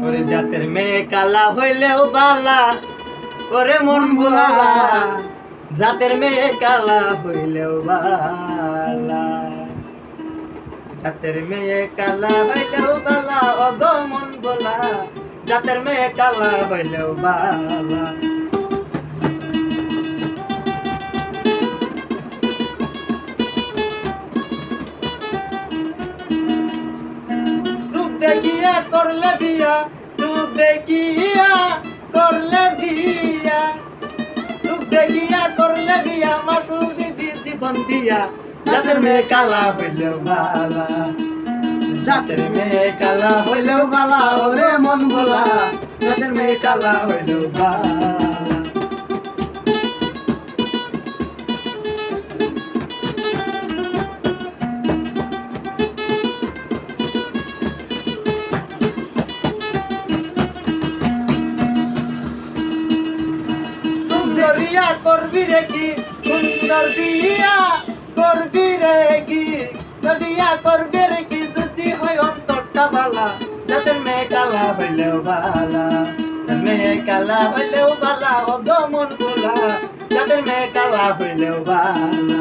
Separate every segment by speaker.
Speaker 1: ওরে জাতের মেয়ে কালা হইলেও বালা, ওরে মন ভোলা। জাতের মেয়ে কালা হইলেও বালা। জাতের মেয়ে কালা হইলেও বালা অগ মন ভোলা। জাতের মেয়ে কালা হইলেও বালা। দেখিয়া করলে করলে বিয়া দিয়েছি বন্দিয়া যাদের মেয়ে কালা হইলেও বালা। যাদের মেয়ে কালা হইলেও বালা, ওরে মন বলা। যাদের মেয়ে কালা হইলেও বালা। সুন্দরিয়া করবি রে কি? সুন্দর দিয়া করবি রে কি? দিয়া করবি রে কি? যদি হয় অন্তরটা বালা, যাদের মেয়ে কালা হইলেও বালা মেয়ে কালা হইলেও বালা ও মন গোলা, যাদের মেয়ে কালা হইলেও বালা।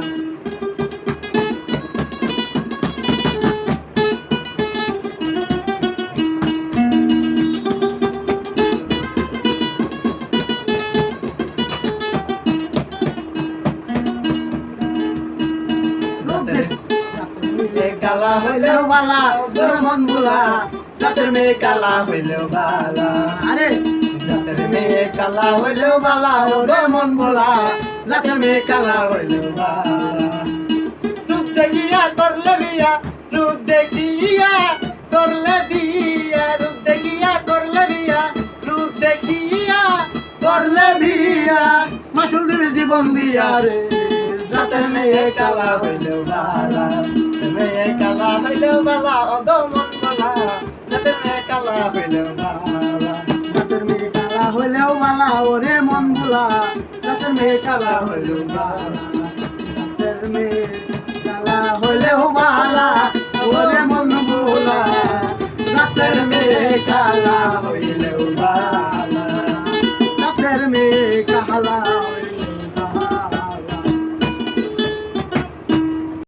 Speaker 1: কালা হইলেও বালা ওদের মন ভোলা। যাদের মেয়ে কালা হইলেও বালা।
Speaker 2: আরে।
Speaker 1: যাদের মেয়ে কালা হইলেও বালা ওদের মন ভোলা। যাদের মেয়ে কালা হইলেও বালা। রূপ দেখিয়া করলে বিয়া রূপ দেখিয়া করলে বিয়া রূপ দেখিয়া করলে বিয়া রূপ দেখিয়া করলে বিয়া। দিবি জীবন দিয়া রে যাদের মেয়ে কালা হইলেও বালা। হইলেও বালা অগ মন বালা যাদের মেয়ে কালা হইলেও বালা
Speaker 2: জাতের মেয়ে কালা হইলেও বালা ওরে মন ভোলা। জাতের মেয়ে কালা হইলেও বালা জাতের মেয়ে কালা হইলেও